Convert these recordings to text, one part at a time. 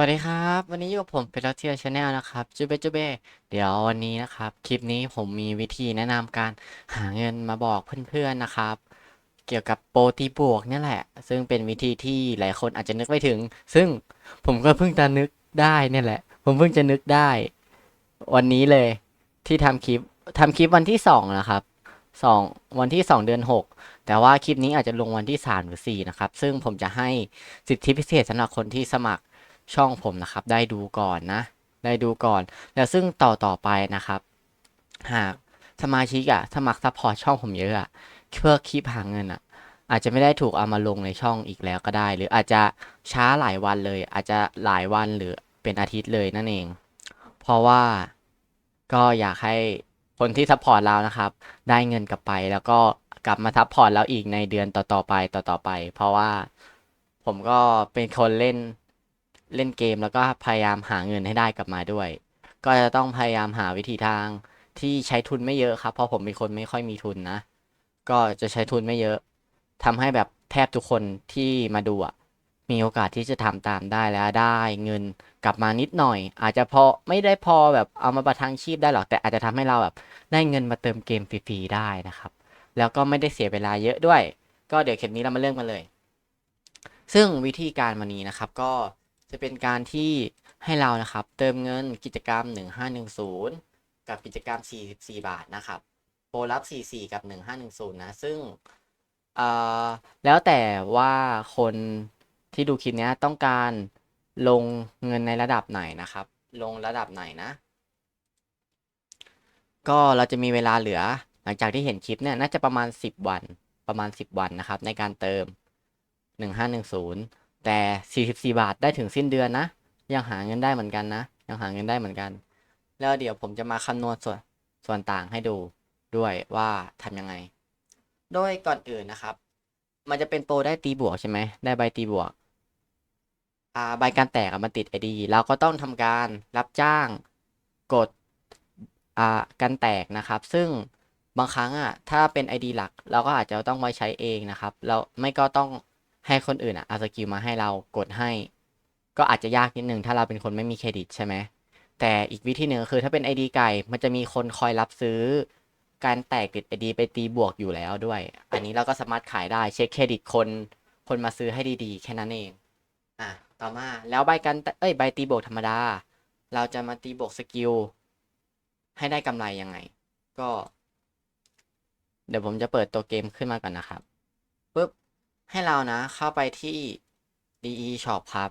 วัสดีครับ วันนี้อยู่กับผมเป็นลัเทียชาแนลนะครับจูเบจูเบเดี๋ยววันนี้นะครับ คลิปนี้ผมมีวิธีแนะนำการหาเงินมาบอกเพื่อนๆนะครับ เกี่ยวกับโปรตีบวกนี่แหละ ซึ่งเป็นวิธีที่หลายคนอาจจะนึกไม่ถึง ซึ่งผมก็เพิ่งจะนึกได้นี่แหละ ผมเพิ่งจะนึกได้ วันนี้เลยที่ทำคลิปทำคลิปวันที่สองนะครับสองวันที่สองเดือนหกแต่ว่าคลิปนี้อาจจะลงวันที่สามหรือสี่นะครับ ซึ่งผมจะให้สิทธิพิเศษสำหรับคนที่สมัคร ช่องผมนะครับ ได้ดูก่อนนะ ได้ดูก่อน แล้วซึ่งต่อต่อไปนะครับ หากสมาชิกอะสมัครซัพพอร์ตช่องผมเยอะอะเพื่อคลิปหาเงินอะอาจจะไม่ได้ถูกเอามาลงในช่องอีกแล้วก็ได้ หรืออาจจะช้าหลายวันเลย อาจจะหลายวันหรือเป็นอาทิตย์เลยนั่นเอง เพราะว่าก็อยากให้คนที่ซัพพอร์ตเรานะครับ ได้เงินกลับไปแล้วก็กลับมาซัพพอร์ตเราอีกในเดือนต่อๆไปต่อๆไป เพราะว่าผมก็เป็นคนเล่น เล่นเกมแล้วก็พยายามหาเงินให้ได้กลับมาด้วย ก็จะต้องพยายามหาวิธีทางที่ใช้ทุนไม่เยอะครับ เพราะผมเป็นคนไม่ค่อยมีทุนนะ ก็จะใช้ทุนไม่เยอะทำให้แบบแทบทุกคนที่มาดูอะมีโอกาสที่จะทำตามได้แล้วได้เงินกลับมานิดหน่อย อาจจะพอไม่ได้พอแบบเอามาประทังชีพได้หรอกแต่อาจจะทำให้เราแบบได้เงินมาเติมเกมฟรีๆได้นะครับ แล้วก็ไม่ได้เสียเวลาเยอะด้วย ก็เดี๋ยวคลิปนี้เรามาเริ่มกันเลย ซึ่งวิธีการวันนี้นะครับก็ จะเป็นการที่ให้เรานะครับ เติมเงินกิจกรรม 1510 กับกิจกรรม 44 บาทนะครับโปรลับ 44 กับ 1510 นะ ซึ่งเอ่อแล้วแต่ว่าคนที่ดูคลิปนี้ต้องการลงเงินในระดับไหนนะครับ ลงระดับไหนนะ ก็เราจะมีเวลาเหลือ หลังจากที่เห็นคลิปเนี่ยน่าจะประมาณ 10 วันประมาณ 10 วันนะครับ ในการเติม 1510 แต่ 44 บาทได้ถึงสิ้นเดือนนะ ยังหาเงินได้เหมือนกันนะ ยังหาเงินได้เหมือนกัน แล้วเดี๋ยวผมจะมาคำนวณส่วนส่วนต่างให้ดูด้วยว่าทำยังไง โดยก่อนอื่นนะครับ มันจะเป็นโปรได้ตีบวกใช่ไหม ได้ใบตีบวก อ่า ใบการแตกมันติด ID เราก็ต้องทำการรับจ้างกด อ่า การแตกนะครับ ซึ่งบางครั้งอะ ถ้าเป็น ID หลัก เราก็อาจจะต้องมาใช้เองนะครับแล้วไม่ก็ต้อง ให้คนอื่นอะเอาสกิลมาให้เรากดให้ ก็อาจจะยากนิดนึงถ้าเราเป็นคนไม่มีเครดิตใช่ไหมแต่อีกวิธีหนึ่งคือถ้าเป็น ID ไก่มันจะมีคนคอยรับซื้อ การแตกติด ID ไปตีบวกอยู่แล้วด้วย อันนี้เราก็สามารถขายได้เช็คเครดิตคนคนมาซื้อให้ดีๆ แค่นั้นเอง อะ ต่อมาแล้วใบกันเอ้ยใบตีบวกธรรมดา เราจะมาตีบวกสกิลให้ได้กำไรยังไง ก็ เดี๋ยวผมจะเปิดตัวเกมขึ้นมาก่อนนะครับ ให้เรานะเข้าไปที่ DE Shop ครับ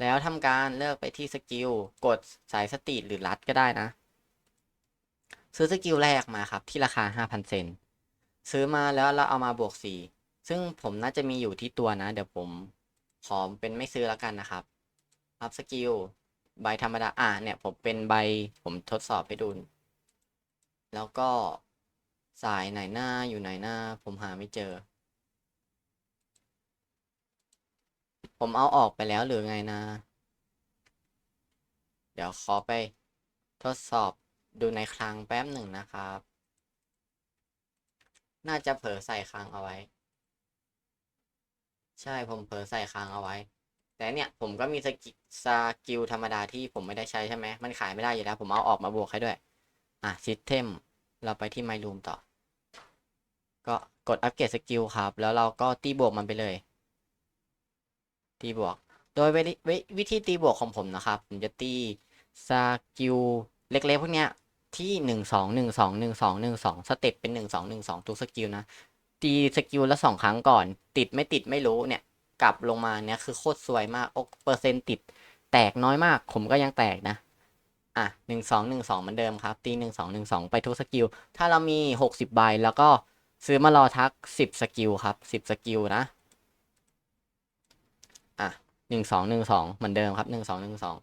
แล้วทำการเลือกไปที่สกิลกดสายสตรีทหรือรัดก็ได้นะ ซื้อสกิลแรกมาครับ ที่ราคา 5,000 เซนซื้อมาแล้วเราเอามาบวก 4 ซึ่งผมน่าจะมีอยู่ที่ตัวนะ เดี๋ยวผมขอเป็นไม่ซื้อแล้วกันนะครับอัพสกิลใบธรรมดา อ่าเนี่ย ผมเป็นใบผมทดสอบให้ดู แล้วก็สายไหนหน้าอยู่ไหนหน้า ผมหาไม่เจอ ผมเอาออกไปแล้วหรือไงนะ เดี๋ยวขอไปทดสอบดูในคลังแป๊บหนึ่งนะครับ น่าจะเผลอใส่คลังเอาไว้ ใช่ผมเผลอใส่คลังเอาไว้ แต่เนี่ยผมก็มีสกิสกิลธรรมดาที่ผมไม่ได้ใช้ใช่ไหม มันขายไม่ได้อยู่แล้ว ผมเอาออกมาบวกให้ด้วย อะ System เราไปที่ My Room ต่อ ก็กดอัปเกรดสกิลครับ แล้วเราก็ตีบวกมันไปเลย ตีบวก โดยวิธีตีบวกของผมนะครับ ผมจะตีสกิลเล็กๆพวกเนี้ยที่หนึ่งสองหนึ่งสองหนึ่งสองหนึ่งสองสเต็ปเป็นหนึ่งสองหนึ่งสองทุกสกิลนะ ตีสกิลละสองครั้งก่อน ติดไม่ติดไม่รู้เนี่ย กลับลงมาเนี่ยคือโคตรสวยมากโอเปอร์เซ็นต์ติด แตกน้อยมาก ผมก็ยังแตกนะ อะหนึ่งสองหนึ่งสองเหมือนเดิมครับ ตีหนึ่งสองหนึ่งสองไปทุกสกิล ถ้าเรามีหกสิบใบแล้วก็ซื้อมารอทักสิบสกิลครับสิบสกิลนะ หนึ่งสองหนึ่งสองเหมือนเดิมครับหนึ่งสองหนึ่งสอง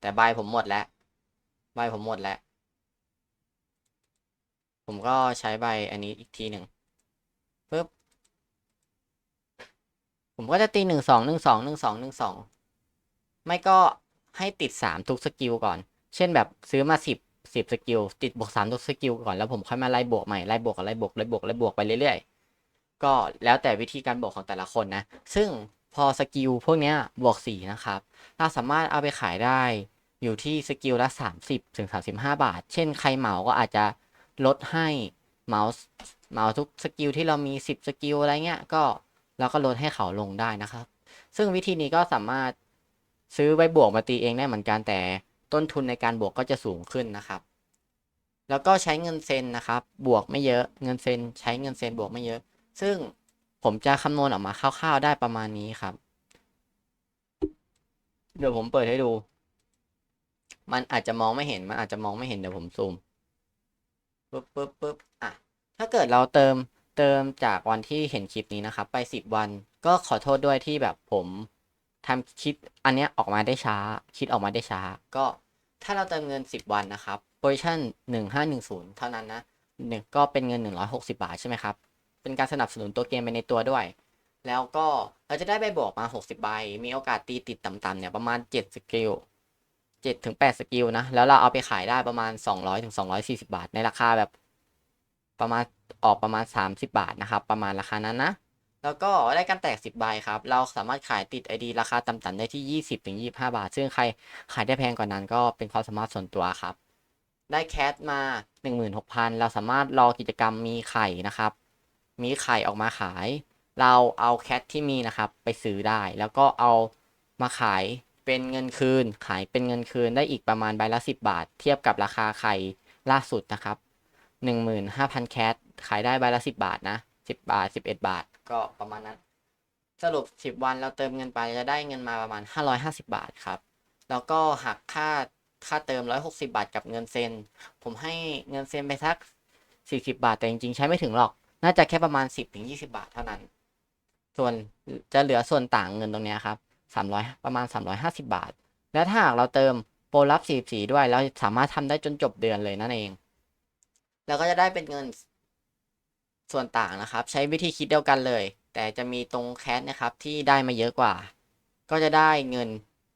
แต่ใบผมหมดแล้วใบผมหมดแล้ว ผมก็ใช้ใบอันนี้อีกทีหนึ่งปึ๊บผมก็จะตีหนึ่งสองหนึ่งสองหนึ่งสองหนึ่งสองไม่ก็ให้ติดสามทุกสกิลก่อน เช่นแบบซื้อมาสิบสิบสกิลติดบวกสามทุกสกิลก่อนแล้วผมค่อยมาไล่บวกใหม่ไล่บวกกับไล่บวกไล่บวกไล่บวกไปเรื่อยๆ ก็แล้วแต่วิธีการบวกของแต่ละคนนะ ซึ่งผอสกิลพวกเนี้ยบวกสี่นะครับ เราสามารถเอาไปขายได้อยู่ที่สกิลละ 30ถึง35 บาท เช่นใครเหมาก็อาจจะลดให้เหมาเหมาทุกสกิลที่เรามี 10 สกิลอะไรเงี้ยก็เราก็ลดให้เขาลงได้นะครับ ซึ่งวิธีนี้ก็สามารถซื้อไว้บวกมาตีเองได้เหมือนกันแต่ต้นทุนในการบวกก็จะสูงขึ้นนะครับ แล้วก็ใช้เงินเซนนะครับ บวกไม่เยอะ เงินเซนใช้เงินเซนบวกไม่เยอะ ซึ่งผมจะคำนวณออกมาคร่าวๆได้ประมาณนี้ครับ เดี๋ยวผมเปิดให้ดู มันอาจจะมองไม่เห็น มันอาจจะมองไม่เห็นเดี๋ยวผมซูมปึ๊บปึ๊บปึ๊บอะ ถ้าเกิดเราเติมเติมจากวันที่เห็นคลิปนี้นะครับ ไปสิบวัน ก็ขอโทษด้วยที่แบบผมทำคลิปอันเนี้ยออกมาได้ช้า คิดออกมาได้ช้า ก็ถ้าเราเติมเงินสิบวันนะครับโปรโมชั่นหนึ่งห้าหนึ่งศูนย์เท่านั้นนะหนึ่งก็เป็นเงินหนึ่งร้อยหกสิบาทใช่ไหมครับ เป็นการสนับสนุนตัวเกมไปในตัวด้วย แล้วก็เราจะได้ใบบวกมา 60 ใบ มีโอกาสตีติดต่ำๆเนี่ยประมาณ 7 สกิล7ถึง8สกิลนะ แล้วเราเอาไปขายได้ประมาณ 200ถึง240 บาท ในราคาแบบประมาณออกประมาณ 30 บาทนะครับ ประมาณราคานั้นนะ แล้วก็ได้การแตก 10 ใบครับ เราสามารถขายติด ID ราคาต่ำๆได้ที่ 20ถึง25 บาท ซึ่งใครขายได้แพงกว่านั้นก็เป็นความสามารถส่วนตัวครับ ได้แคสมา 16,000 เราสามารถรอกิจกรรมมีไข่นะครับ มีไข่ออกมาขาย เราเอาแคทที่มีนะครับไปซื้อได้ แล้วก็เอามาขายเป็นเงินคืน ขายเป็นเงินคืนได้อีกประมาณใบละ 10 บาท เทียบกับราคาไข่ล่าสุดนะครับ 15,000 แคทขายได้ใบละ 10 บาทนะ 10 บาท 11 บาท ก็ประมาณนั้น สรุป 10 วันเราเติมเงินไปจะได้เงินมาประมาณ 550 บาทครับ แล้วก็หักค่าค่าเติม 160 บาทกับเงินเซน ผมให้เงินเซนไปสัก 40 บาท แต่จริงๆ ใช้ไม่ถึงหรอก น่าจะแค่ประมาณ 10ถึง20 บาทเท่านั้น ส่วนจะเหลือส่วนต่างเงินตรงนี้ครับ300 ประมาณ 350 บาท แล้วถ้าหากเราเติมโปรลับ44ด้วย เราสามารถทำได้จนจบเดือนเลยนั่นเอง แล้วก็จะได้เป็นเงินส่วนต่างนะครับ ใช้วิธีคิดเดียวกันเลย แต่จะมีตรงแคสนะครับที่ได้มาเยอะกว่า ก็จะได้เงิน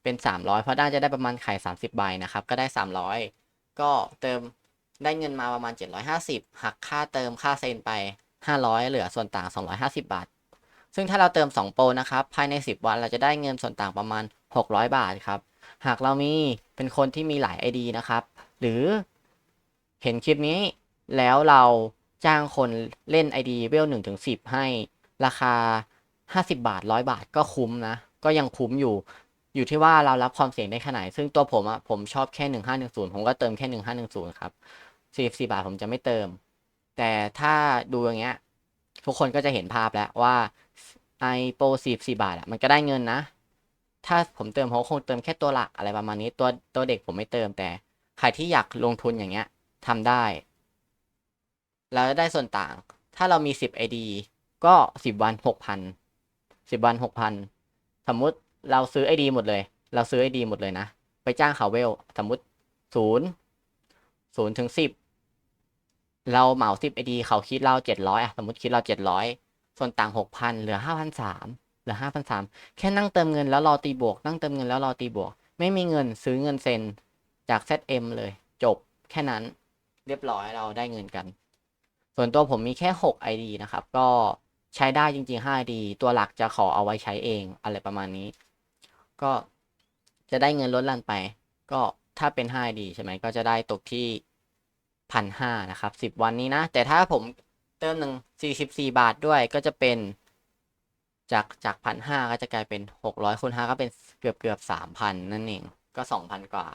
เป็น 300 เพราะได้จะได้ประมาณไข่30 ใบนะครับ ก็ได้ 300 ก็เติมได้เงินมาประมาณ 750 หักค่าเติมค่าเซ็นไป 500 เหลือส่วนต่าง 250 บาท ซึ่งถ้าเราเติม 2 โปรนะครับ ภายใน 10 วันเราจะได้เงินส่วนต่างประมาณ 600 บาทครับ หากเรามีเป็นคนที่มีหลาย ID นะครับ หรือเห็นคลิปนี้แล้วเราจ้างคนเล่น ID เวล1ถึง10 ให้ราคา 50 บาท 100 บาทก็คุ้มนะ ก็ยังคุ้มอยู่ อยู่ที่ว่าเรารับความเสี่ยงได้ขนาดไหนซึ่งตัวผมอะผมชอบแค่ 1510 ผมก็เติมแค่ 1510 ครับ 44 บาทผมจะไม่เติม แต่ถ้าดูอย่างเงี้ย ทุกคนก็จะเห็นภาพแล้วว่าไอโปร44บาทอะมันก็ได้เงินนะ ถ้าผมเติมผมก็คงเติมแค่ตัวหลักอะไรประมาณนี้ ตัวตัวเด็กผมไม่เติมแต่ใครที่อยากลงทุนอย่างเงี้ยทำได้เราจะได้ส่วนต่าง ถ้าเรามี 10 ID ก็ 10 วัน 6,000 10 วัน 6,000 สมมุติเราซื้อ ID หมดเลย เราซื้อ ID หมดเลยนะ ไปจ้างเขาเวล สมมุติ 0 0ถึง10 เราเหมา10 ID เขาคิดเรา700อะสมมติคิดเรา700ส่วนต่าง6,000เหลือ5,300เหลือ5,300แค่นั่งเติมเงินแล้วรอตีบวก นั่งเติมเงินแล้วรอตีบวก ไม่มีเงินซื้อเงินเซ็นจาก ZM เลย จบแค่นั้นเรียบร้อยเราได้เงินกัน ส่วนตัวผมมีแค่ 6 ID นะครับ ก็ใช้ได้จริงๆ 5 ID ตัวหลักจะขอเอาไว้ใช้เองอะไรประมาณนี้ ก็จะได้เงินลดลันไป ก็ถ้าเป็น 5 ID ใช่ไหมก็จะได้ตกที่ พันห้านะครับ10วันนี้นะ แต่ถ้าผมเติมหนึ่ง44บสี่บาทด้วยก็จะเป็น จากจากพันห้าก็จะกลายเป็น600คูณ5ก็เป็นเกือบเกือบ3,000นั่นเองก็2,000กว่า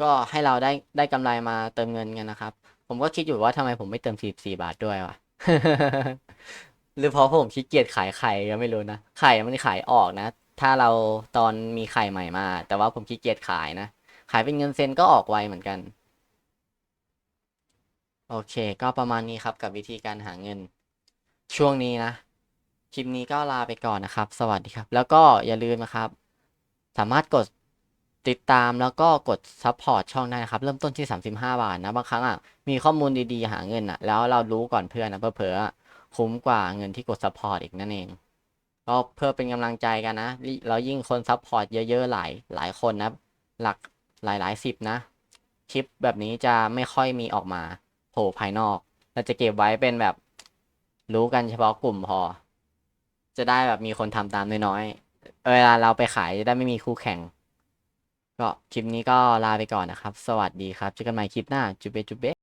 ก็ให้เราได้ได้กำไรมาเติมเงินกันนะครับ ผมก็คิดอยู่ว่าทำไมผมไม่เติม44บาทด้วยวะหรือเพราะผมขี้เกียจขายไข่ก็ไม่รู้นะไข่มันขายออกนะ ถ้าเราตอนมีไข่ใหม่มา แต่ว่าผมขี้เกียจขายนะ ขายเป็นเงินเซ็นก็ออกไวเหมือนกัน โอเค ก็ประมาณนี้ครับกับวิธีการหาเงิน ช่วงนี้นะ คลิปนี้ก็ลาไปก่อนนะครับ สวัสดีครับ แล้วก็อย่าลืมนะครับ สามารถกดติดตามแล้วก็กดซัพพอร์ตช่องได้นะครับ เริ่มต้นที่ 35 บาทนะ บางครั้งอะมีข้อมูลดีๆ หาเงินอะ แล้วเรารู้ก่อนเพื่อนนะเผลอคุ้มกว่าเงินที่กดซัพพอร์ตอีกนั่นเองก็เพื่อเป็นกำลังใจกันนะแล้วยิ่งคนซัพพอร์ตเยอะๆหลายหลายคนนะ หลักหลายหลายสิบนะ คลิปแบบนี้จะไม่ค่อยมีออกมา ผล่ภายนอก เราจะเก็บไว้เป็นแบบรู้กันเฉพาะกลุ่มพอ จะได้แบบมีคนทำตามน้อยๆ เวลาเราไปขายจะได้ไม่มีคู่แข่ง ก็คลิปนี้ก็ลาไปก่อนนะครับ สวัสดีครับเจอกันใหม่คลิปหน้า จุเบจุเบ